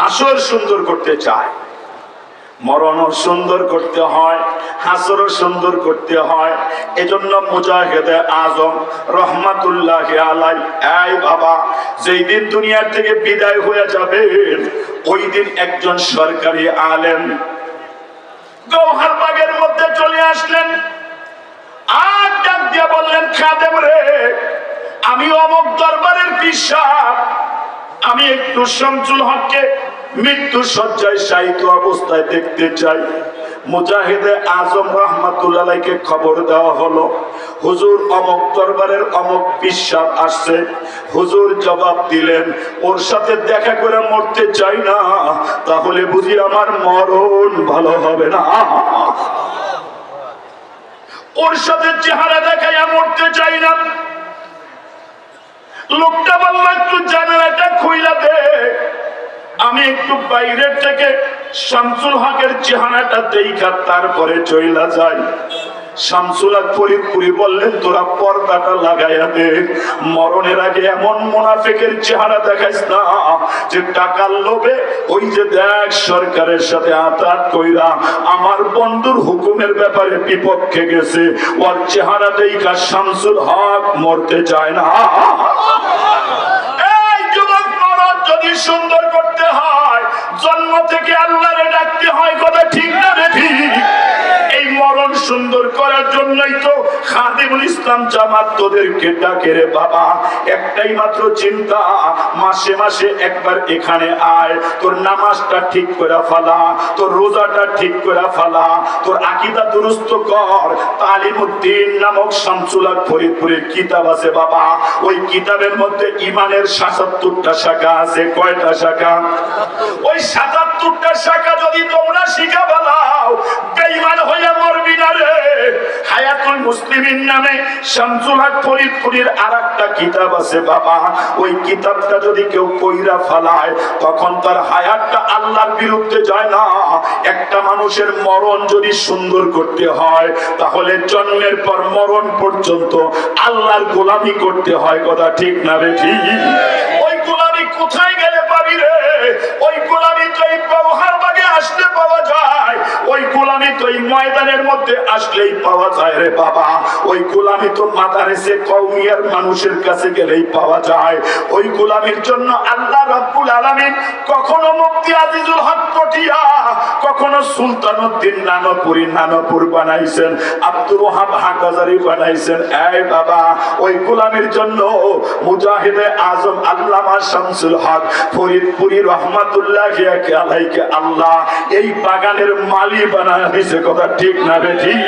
হাসর সুন্দর করতে চায়। মরণও সুন্দর করতে হয়, হাসরও সুন্দর করতে হয়। এজন্য মুজাহিদে আজম রহমাতুল্লাহ আলাই, এই বাবা, যেই দিন দুনিয়ার থেকে বিদায় হয়ে যাবে ওই দিন একজন সরকারি আলেম গৌহারবাগের মধ্যে চলে আসলেন। আর ডাক দিয়ে বললেন, খাদেম রে, আমি অমক দরবারের বিশ্বাস আমি একটু শামসুল হককে মৃত্যু সজ্জায় সাহিত্য অবস্থায় দেখতে চাই। মুজাহিদে আজম রহমাতুল্লাহকে খবর দেওয়া হলো, হুজুর অমক দরবারের অমক বিশ্বাস আসছে। হুজুর জবাব দিলেন, ওর সাথে দেখা করে মরতে চাই না, তাহলে বুঝি আমার মরণ ভালো হবে না। ওর সাথে চেহারা দেখাইয়া মরতে চাই না। লোকটা বলল, একটু জানালাটা খুইলা একটু বাইরের থেকে শামসুল হকের চেহারাটা দেখা তারপরে চইলা যাই শামসুল ফরিদপুরি বললেন, তোরা পর্দাটা লাগাইয়া দে। মরণের আগে এমন মোনাফেকের চেহারা দেখাইস না যে টাকার লোভে ওই যে দেখ সরকারের সাথে আতাত কইরা আমার বন্ধুর হুকুমের ব্যাপারে বিপক্ষে গেছে। ওর চেহারা দেখা শামসুল হক মরতে চায় না। যদি সুন্দর থেকে আল্লাহরে ডাকতে হয় কথা ঠিক করার জন্যই তো খাদিমুল ইসলাম জামাত তোদেরকে ডাকে রে বাবা। একটাই মাত্র চিন্তা, মাসে মাসে একবার এখানে আয়। তোর নামাজটা ঠিক করে ফালা, তোর রোজাটা ঠিক করে ফালা, তোর আকিদা দুরুস্ত কর। তালিমুদ্দিন নামক শামসুলাক ফরিদপুরের কিতাব আছে বাবা। ওই কিতাবের মধ্যে ইমানের সাতাত্তরটা শাখা আছে। কয়টা শাখা? ওই সাতাত্তরটা শাখা যদি তোমরা শিখা মুসলিমিন নামে শামসুল হক ফরিদপুরের আরেকটা কিতাব আছে, বাবা। ওই কিতাবটা যদি কেউ কইরা ফেলায়, তখন তার হায়াতটা আল্লাহর বিরুদ্ধে যায় না। একটা মানুষের মরণ যদি সুন্দর করতে হয়, তাহলে জন্মের পর মরণ পর্যন্ত আল্লাহর গোলামি করতে হয়। কথা ঠিক না রে ঠিক? ময়দানের মধ্যে আসলেই পাওয়া যায় রে বাবা। ওই গোলামি তো মাদারেসে কৌমিয়ার মানুষের কাছে গেলেই পাওয়া যায়। ওই গোলামির জন্য আল্লাহ রাব্বুল আলামিন কখনো মুফতি আজিজুল হক পটিয়া, কখনো সুলতান উদ্দিন নানপুরি নানপুর বানাইছেন আব্দুল ওহাব হাকাজারি বানাইছেন। এই বাবা, ওই গোলামির জন্য মুজাহিদে আজম আল্লামা শামসুল হক, ফরিদপুরি রহমাতুল্লাহ আলাইকে আল্লাহ, এই বাগানের মালি বানায় দিছে কথা ঠিক না রে ঠিক